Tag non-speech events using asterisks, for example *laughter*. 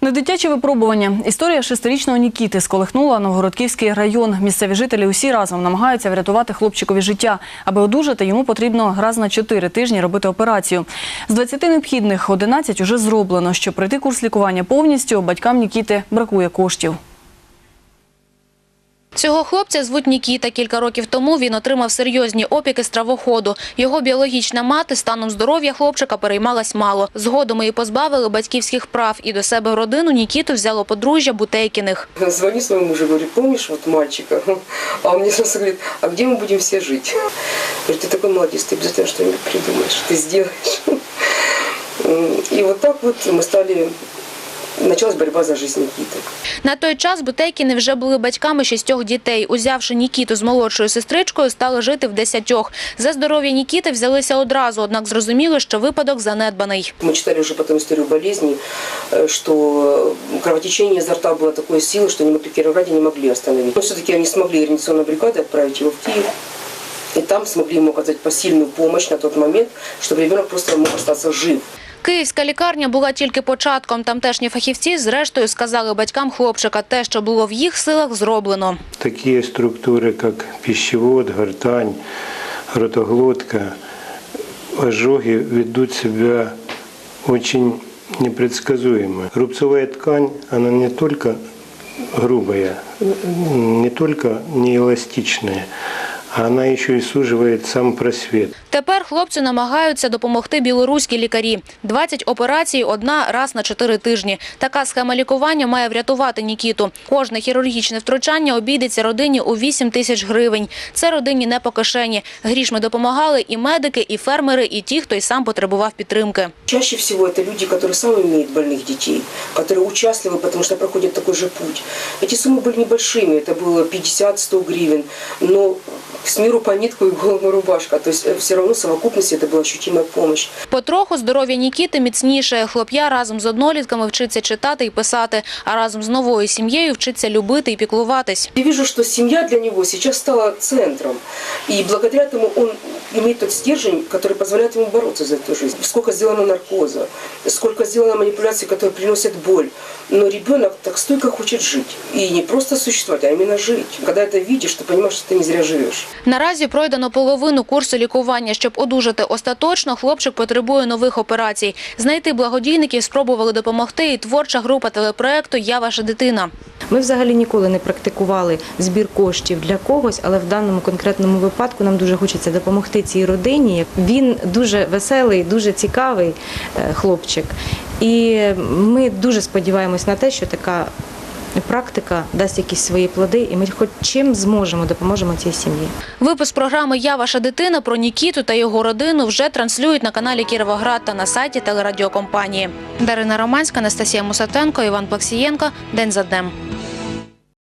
Не дитячі випробування. Історія шестирічного Нікіти сколихнула Новгородківський район. Місцеві жителі усі разом намагаються врятувати хлопчикові життя. Аби одужати, йому потрібно раз на чотири тижні робити операцію. З 20 необхідних 11 уже зроблено. Щоб пройти курс лікування повністю, батькам Нікіти бракує коштів. Цього хлопця звуть Нікіта. Кілька років тому він отримав серйозні опіки стравоходу. Його біологічна мати станом здоров'я хлопчика переймалась мало. Згодом її позбавили батьківських прав, і до себе в родину Нікіту взяло подружжя Бутейкіних. Звоню своему мужу, говорю, помнишь вот мальчика? *laughs* А он мне сразу говорит, а где мы будем все жить? Говорит, ты такой молодец, ты обязательно что-нибудь придумаешь, ты сделаешь. *laughs* И вот так вот мы стали... Началась борьба за жизнь Никиты. На той час Бутейкіни вже були батьками шістьох дітей. Узявши Нікіту з молодшою сестричкою, стали жити в десятьох. За здоров'я Нікіти взялися одразу, однак зрозуміли, що випадок занедбаний. Мы читали уже потом историю болезни, э, что кровотечение изо рта было такой силы, что они в Кировграде не могли остановить. Но все-таки они смогли реанимационной бригадой отправить его в Киев. И там смогли ему оказать посильную помощь на тот момент, чтобы ребенок просто мог остаться жив. Київська лікарня була тільки початком. Тамтешні фахівці зрештою сказали батькам хлопчика, те, що було в їх силах, зроблено. Такие структуры, как пищевод, гортань, ротоглотка, ожоги ведут себя очень непредсказуемо. Рубцовая ткань, она не только грубая, не только неэластичная, она еще и суживает сам просвет. Тепер хлопцю намагаються допомогти білоруські лікарі. 20 операцій одна раз на 4 тижні. Така схема лікування має врятувати Нікіту. Кожне хірургічне втручання обійдеться родині у 8 тисяч гривень. Це родині не по кишені. Грішми допомагали і медики, і фермери, і ті, хто й сам потребував підтримки. Чаще всего это люди, которые сами имеют больных детей, которые участливы, потому что проходят такой же путь. Эти суммы были небольшими, это было 50-100 гривен, но с миру по нитку и голову рубашка. То есть все равно в совокупности это была ощутимая помощь. Потроху здоров'я Нікіти міцніше. Хлоп'я разом з однолітками вчиться читати і писати, а разом з новою сім'єю вчиться любити і піклуватись. Я вижу, что семья для него сейчас стала центром. И благодаря этому он имеет тот стержень, который позволяет ему бороться за эту жизнь. Сколько сделано наркоза, сколько сделано манипуляций, которые приносят боль. Но ребенок так стойко хочет жить. И не просто существовать, а именно жить. Когда это видишь, ты понимаешь, что ты не зря живешь. Наразі пройдено половину курсу лікування. Щоб одужати остаточно, хлопчик потребує нових операцій. Знайти благодійників спробували допомогти і творча група телепроекту «Я ваша дитина». Ми взагалі ніколи не практикували збір коштів для когось, але в даному конкретному випадку нам дуже хочеться допомогти цій родині. Він дуже веселий, дуже цікавий е, хлопчик. І ми дуже сподіваємось на те, що така практика дасть якісь свої плоди, і ми хоч чим зможемо допоможемо цій сім'ї. Випуск програми «Я ваша дитина» про Нікіту та його родину вже транслюють на каналі Кіровоград та на сайті телерадіокомпанії. Дарина Романська, Анастасія Мусатенко, Іван Плаксієнко. День за днем.